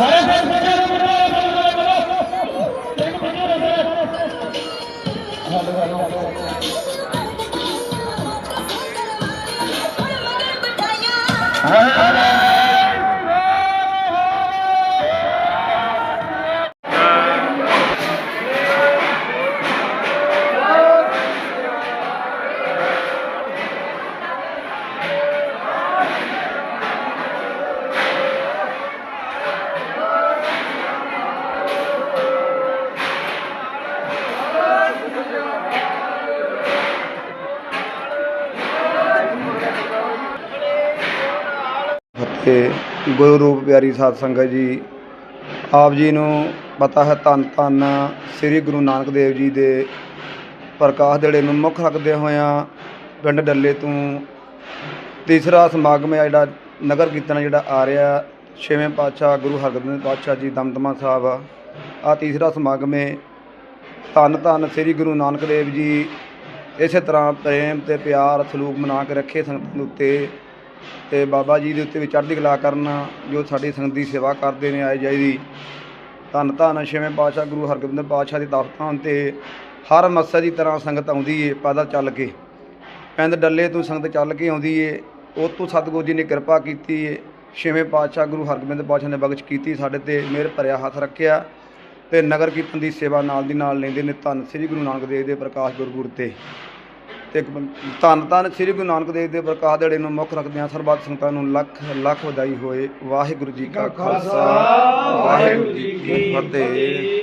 Ah! ਅਤੇ ਗੁਰੂ ਰੂਪ ਪਿਆਰੀ ਸਾਧ ਸੰਗਤ ਜੀ, ਆਪ ਜੀ ਨੂੰ ਪਤਾ ਹੈ ਧੰਨ ਧੰਨ ਸ੍ਰੀ ਗੁਰੂ ਨਾਨਕ ਦੇਵ ਜੀ ਦੇ ਪ੍ਰਕਾਸ਼ ਦਿਹਾੜੇ ਨੂੰ ਮੁੱਖ ਰੱਖਦੇ ਹੋਇਆਂ ਪਿੰਡ ਡੱਲੇ ਤੋਂ ਤੀਸਰਾ ਸਮਾਗਮ ਹੈ ਜਿਹੜਾ ਨਗਰ ਕੀਰਤਨ ਜਿਹੜਾ ਆ ਰਿਹਾ, ਛੇਵੇਂ ਪਾਤਸ਼ਾਹ ਗੁਰੂ ਹਰਗੋਬਿੰਦ ਪਾਤਸ਼ਾਹ ਜੀ ਦਮਦਮਾ ਸਾਹਿਬ ਆ। ਤੀਸਰਾ ਸਮਾਗਮ ਹੈ। ਧੰਨ ਧੰਨ ਸ੍ਰੀ ਗੁਰੂ ਨਾਨਕ ਦੇਵ ਜੀ, ਇਸੇ ਤਰ੍ਹਾਂ ਪ੍ਰੇਮ ਤੇ ਪਿਆਰ ਸਲੂਕ ਮਨਾ ਕੇ ਰੱਖੇ ਸੰਗਤਾਂ ਦੇ ਉੱਤੇ ਤੇ ਬਾਬਾ ਜੀ ਦੇ ਉੱਤੇ ਵੀ ਚੜ੍ਹਦੀ ਕਲਾ ਕਰਨ ਜੋ ਸਾਡੀ ਸੰਗਤ ਦੀ ਸੇਵਾ ਕਰਦੇ ਨੇ ਆਏ ਜਾਈ ਦੀ। ਧੰਨ ਧੰਨ ਛੇਵੇਂ ਪਾਤਸ਼ਾਹ ਗੁਰੂ ਹਰਗੋਬਿੰਦ ਪਾਤਸ਼ਾਹ ਦੀ ਦਫ਼ਤਰਾਂ ਤੇ ਹਰ ਮੱਸੇ ਦੀ ਤਰ੍ਹਾਂ ਸੰਗਤ ਆਉਂਦੀ ਏ, ਪੈਦਲ ਚੱਲ ਕੇ। ਪਿੰਡ ਡੱਲੇ ਤੋਂ ਸੰਗਤ ਚੱਲ ਕੇ ਆਉਂਦੀ ਏ, ਉਹ ਤੋਂ ਸਤਿਗੁਰੂ ਜੀ ਨੇ ਕਿਰਪਾ ਕੀਤੀ ਏ। ਛੇਵੇਂ ਪਾਤਸ਼ਾਹ ਗੁਰੂ ਹਰਗੋਬਿੰਦ ਪਾਤਸ਼ਾਹ ਨੇ ਬਖਸ਼ ਕੀਤੀ ਸਾਡੇ ਤੇ, ਮਿਹਰ ਭਰਿਆ ਹੱਥ ਰੱਖਿਆ ਤੇ ਨਗਰ ਕੀਰਤਨ ਦੀ ਸੇਵਾ ਨਾਲ ਦੀ ਨਾਲ ਲੈਂਦੇ ਨੇ ਧੰਨ ਸ੍ਰੀ ਗੁਰੂ ਨਾਨਕ ਦੇਵ ਦੇ ਪ੍ਰਕਾਸ਼ ਗੁਰਪੁਰਬ ਤੇ। ਤੇ ਧੰਨ ਧੰਨ ਸ੍ਰੀ ਗੁਰੂ ਨਾਨਕ ਦੇਵ ਦੇ ਪ੍ਰਕਾਸ਼ ਦਿਹਾੜੇ ਨੂੰ ਮੁੱਖ ਰੱਖਦਿਆਂ ਸਰਬੱਤ ਸੰਗਤਾਂ ਨੂੰ ਲੱਖ ਲੱਖ ਵਧਾਈ ਹੋਏ ਵਾਹਿਗੁਰੂ ਜੀ ਕਾ ਖਾਲਸਾ ਵਾਹਿਗੁਰੂ ਜੀ ਕੀ ਫਤਿਹ।